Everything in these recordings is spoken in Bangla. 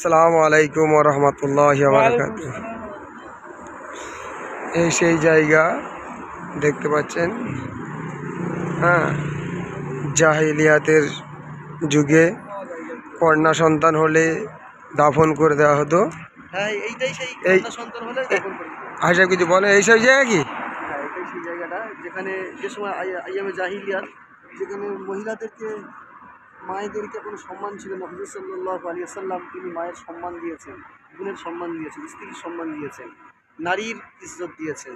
আসসালামু আলাইকুম রহমতুল্লাহ এই সেই জায়গা দেখতে পাচ্ছেন। হ্যাঁ জাহিলিয়াতের যুগে কন্যা সন্তান হলে দাফন করে দেওয়া হতো। হ্যাঁ এই- আশা কিছু বলে এই সেই জায়গা কি? হ্যাঁ জায়গাটা। যেখানে যে সময় জাহিলিয়াত যেখানে মহিলাদেরকে মায়েদেরকে কোনো সম্মান ছিল না। হুজুর সাল্লাহ আলী আসাল্লাম তিনি মায়ের সম্মান দিয়েছেন, বোনের সম্মান দিয়েছেন, স্ত্রীর সম্মান দিয়েছেন, নারীর ইজ্জত দিয়েছেন,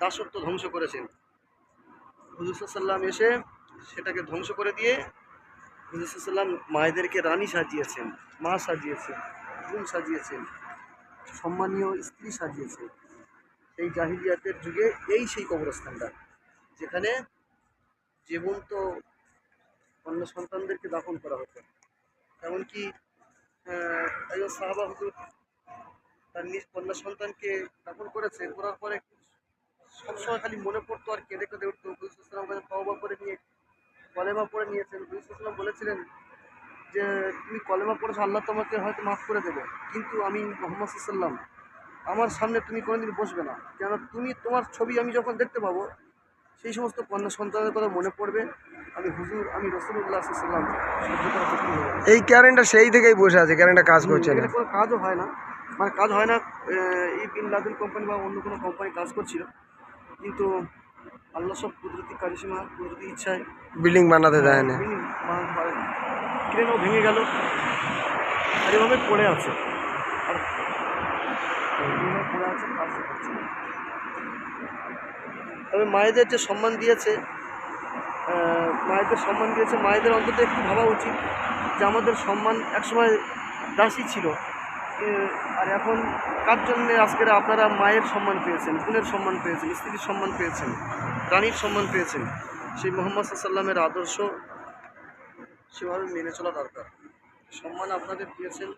দাসত্ব ধ্বংস করেছেন। হুজুর সাল্লাম এসে সেটাকে ধ্বংস করে দিয়ে হুজুর সাল্লাম মায়েদেরকে রানী সাজিয়েছেন, মা সাজিয়েছেন, বোন সাজিয়েছেন, সম্মানীয় স্ত্রী সাজিয়েছেন। এই জাহিলিয়াতের যুগে এই সেই কবরস্থানটা, যেখানে জীবন্ত অন্য সন্তানদেরকে দাফন করা হতো। এমনকি একজন সাহাবা হুজুর তার নিজ কন্যা সন্তানকে দাফন করেছে, করার পরে সবসময় খালি মনে পড়তো আর কেঁদে কেঁদে উঠতো। হুজুরাম কাছে তওবা করে নিয়ে, কলেমা পড়ে নিয়েছেন হুজুরাম বলেছিলেন যে, তুমি কলেমা পড়েছো, আল্লাহ তোমাকে হয়তো মাফ করে দেবে। কিন্তু আমি মোহাম্মদ সাল্লাম আমার সামনে তুমি কোনোদিন বসবে না। কেন তুমি তোমার ছবি আমি যখন দেখতে পাবো সেই সমস্ত কন্যা সন্তানের কথা মনে পড়বে। আমি হুজুর আমি রসুল্লাহ সাল্লাম সহ্য করা কঠিন হয়ে যাবে। এই ক্যারেন্টটা সেই থেকেই বসে আছে ক্যারেন্টটা কাজ করছে না। এখানে কোনো কাজও হয় না। মানে কাজ হয় না এই বিন লাদেন কোম্পানি বা অন্য কোনো কোম্পানি কাজ করছিল। কিন্তু আল্লাহ সব কুদরতি কারিসীমা কুদরতি ইচ্ছায় বিল্ডিং বানাতে দেয় না। ক্রেনও ভেঙে গেল আর এভাবে পড়ে আছে। আর পড়ে আছে কাজ না। তবে মায়েদের যে সম্মান দিয়েছে মায়েদের সম্মান দিয়েছে, মায়েদের অন্তত একটু ভাবা উচিত যে আমাদের সম্মান একসময় দাসী ছিল। আর এখন কার জন্যে আজকের আপনারা মায়ের সম্মান পেয়েছেন, বোনের সম্মান পেয়েছেন, স্ত্রীর সম্মান পেয়েছেন, রানীর সম্মান পেয়েছেন? সেই মোহাম্মদ সাল্লামের আদর্শ সেভাবে মেনে চলা দরকার। সম্মান আপনাদের দিয়েছেন।